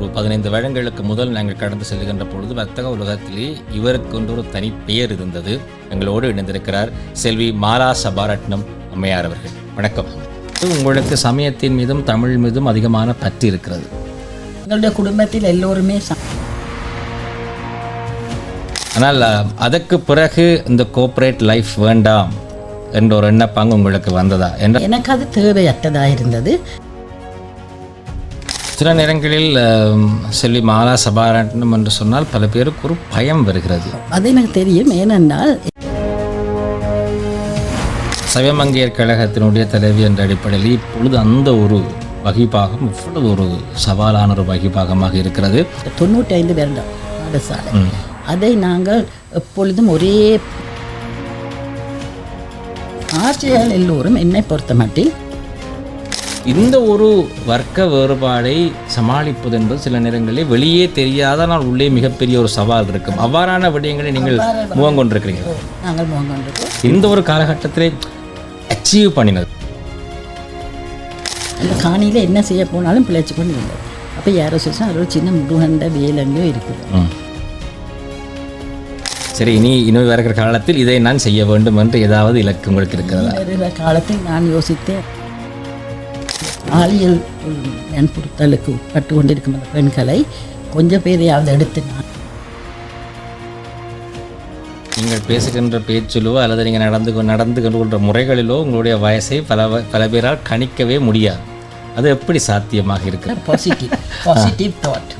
ஒரு பதினைந்து வருடங்களுக்கு முதல் நாங்கள் கடந்து செல்கின்ற பொழுது வர்த்தக உலகத்திலே இவருக்கு ஒன்று ஒரு தனி பெயர் இருந்தது. எங்களோடு இணைந்திருக்கிறார் செல்வி மாலா சபாரட்னம் அம்மையார் அவர்கள். வணக்கம். உங்களுக்கு சமயத்தின் மீதும் தமிழ் மீதும் அதிகமான பற்று இருக்கிறது. எங்களுடைய குடும்பத்தில் எல்லோருமே ஆனால் அதற்கு பிறகு இந்த கோஆப்ரேட் லைஃப் வேண்டாம் என்ற ஒரு எண்ணப்பாங்கு உங்களுக்கு வந்ததா? என்ற எனக்கு அது தேவையற்றதாக இருந்தது சில நேரங்களில் செல்வி மாலா சபாரட்னம் என்று சொன்னால் பல பேருக்கு ஒரு பயம் வருகிறது. அது எனக்கு தெரியும். ஏனென்றால் சைவமங்கையர் கழகத்தினுடைய தலைவி என்ற அடிப்படையில் இப்பொழுது அந்த ஒரு வகிபாகம் இவ்வளவு ஒரு சவாலான ஒரு வகிபாகமாக இருக்கிறது. தொண்ணூற்றி ஐந்து வருடம் பாடசாலை. அதை நாங்கள் எப்பொழுதும் ஒரே ஆட்சியாளர் எல்லோரும் என்னை பொறுத்த மட்டில் இந்த ஒரு வர்க்க வேறுபாடை சமாளிப்பது என்பது சில நேரங்களில் வெளியே தெரியாத ஆனால் உள்ளே மிகப்பெரிய ஒரு சவால் இருக்கும். அவ்வாறான விடயங்களை நீங்கள் முகம் கொண்டிருக்கிறீங்க நாங்கள் இந்த ஒரு காலகட்டத்திலே அச்சீவ் பண்ணினது. அந்த காணியில் என்ன செய்ய போனாலும் பிழைச்சி கொண்டு இருந்தது அப்போ யாரோ சொல்லிச்சா அது ஒரு சின்ன முருகண்ட வேலங்கோ இருக்குது. சரி இனி இனி வருகிற காலத்தில் இதை நான் செய்ய வேண்டும் என்று ஏதாவது இலக்கு உங்களுக்கு இருக்கிறதா? வருகிற காலத்தில் நான் யோசித்தேன். பாலியல் நண்புறுத்தலுக்கு உட்பட்டு கொண்டிருக்கும் அந்த பெண்களை கொஞ்சம் பேரையாவது எடுத்து நான் நீங்கள் பேசுகின்ற பேச்சிலோ அல்லது நீங்கள் நடந்து நடந்து கொள்கின்ற முறைகளிலோ உங்களுடைய வயசை பல பல பேரால் கணிக்கவே முடியாது. அது எப்படி சாத்தியமாக இருக்கிறது? Positive positive thought